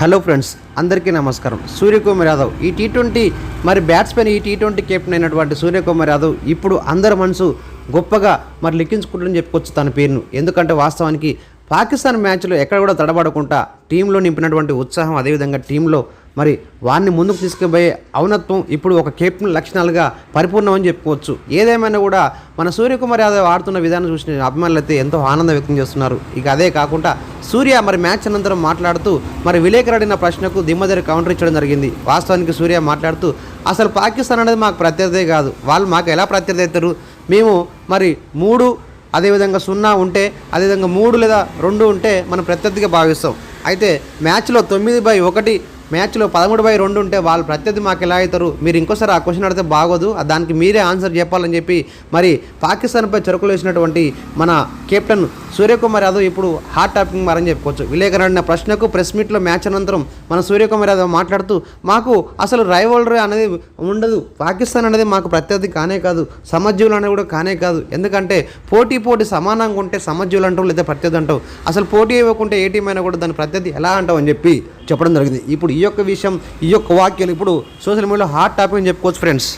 Hello friends అందరికీ నమస్కారం. సూర్యకుమార్ యాదవ్ ఈ టీ ట్వంటీ మరి బ్యాట్స్మెన్ ఈ టీ ట్వంటీ కెప్టెన్ అయినటువంటి సూర్యకుమార్ యాదవ్ ఇప్పుడు అందరి మనసు గొప్పగా మరి లిఖించుకుంటుందని చెప్పుకోవచ్చు తన పేరును. ఎందుకంటే వాస్తవానికి పాకిస్తాన్ మ్యాచ్లో ఎక్కడ కూడా తడబడకుండా టీంలో నింపినటువంటి ఉత్సాహం అదేవిధంగా టీంలో మరి వారిని ముందుకు తీసుకుపోయే ఔన్నత్వం ఇప్పుడు ఒక కెప్టెన్ లక్షణాలుగా పరిపూర్ణమని చెప్పుకోవచ్చు. ఏదేమైనా కూడా మన సూర్యకుమార్ యాదవ్ ఆడుతున్న విధానం చూసిన అభిమానులు అయితే ఎంతో ఆనందం వ్యక్తం చేస్తున్నారు. ఇక అదే కాకుండా సూర్య మరి మ్యాచ్ అనంతరం మాట్లాడుతూ మరి విలేకరు అడిగిన ప్రశ్నకు దిమ్మదరి కౌంటర్ ఇచ్చడం జరిగింది. వాస్తవానికి సూర్య మాట్లాడుతూ అసలు పాకిస్తాన్ అనేది మాకు ప్రత్యర్థే కాదు. వాళ్ళు మాకు ఎలా ప్రత్యర్థి అవుతారు? మేము మరి మూడు అదేవిధంగా సున్నా ఉంటే అదేవిధంగా మూడు లేదా రెండు ఉంటే మనం ప్రత్యర్థిగా భావిస్తాం. అయితే మ్యాచ్లో తొమ్మిది బై ఒకటి మ్యాచ్లో పదమూడు బై రెండు ఉంటే వాళ్ళు ప్రత్యర్థి మాకు ఎలా అవుతారు? మీరు ఇంకోసారి ఆ క్వశ్చన్ అడిగితే బాగోదు. దానికి మీరే ఆన్సర్ చెప్పాలని చెప్పి మరి పాకిస్తాన్పై చెరుకులు వేసినటువంటి మన కెప్టెన్ సూర్యకుమార్ యాదవ్ ఇప్పుడు హాట్ టాపిక్ మారని చెప్పుకోవచ్చు. విలేకరు ప్రశ్నకు ప్రెస్ మీట్లో మ్యాచ్ అనంతరం మన సూర్యకుమార్ యాదవ్ మాట్లాడుతూ మాకు అసలు రైవల్రీ అనేది ఉండదు. పాకిస్తాన్ అనేది మాకు ప్రత్యర్థి కానే కాదు. సమజీవులు అనేది కూడా కానే కాదు. ఎందుకంటే పోటీ పోటీ సమానంగా ఉంటే సమజీవులు అంటావు లేదా ప్రత్యర్థి అంటావు. అసలు పోటీ ఇవ్వకుంటే ఏ టీం అయినా కూడా దాని ప్రత్యర్థి ఎలా అంటావు అని చెప్పి చెప్పడం జరిగింది. ఇప్పుడు ఈ యొక్క విషయం ఈ యొక్క వాక్యాలు ఇప్పుడు సోషల్ మీడియాలో హాట్ టాపిక్ అని చెప్పుకోవచ్చు ఫ్రెండ్స్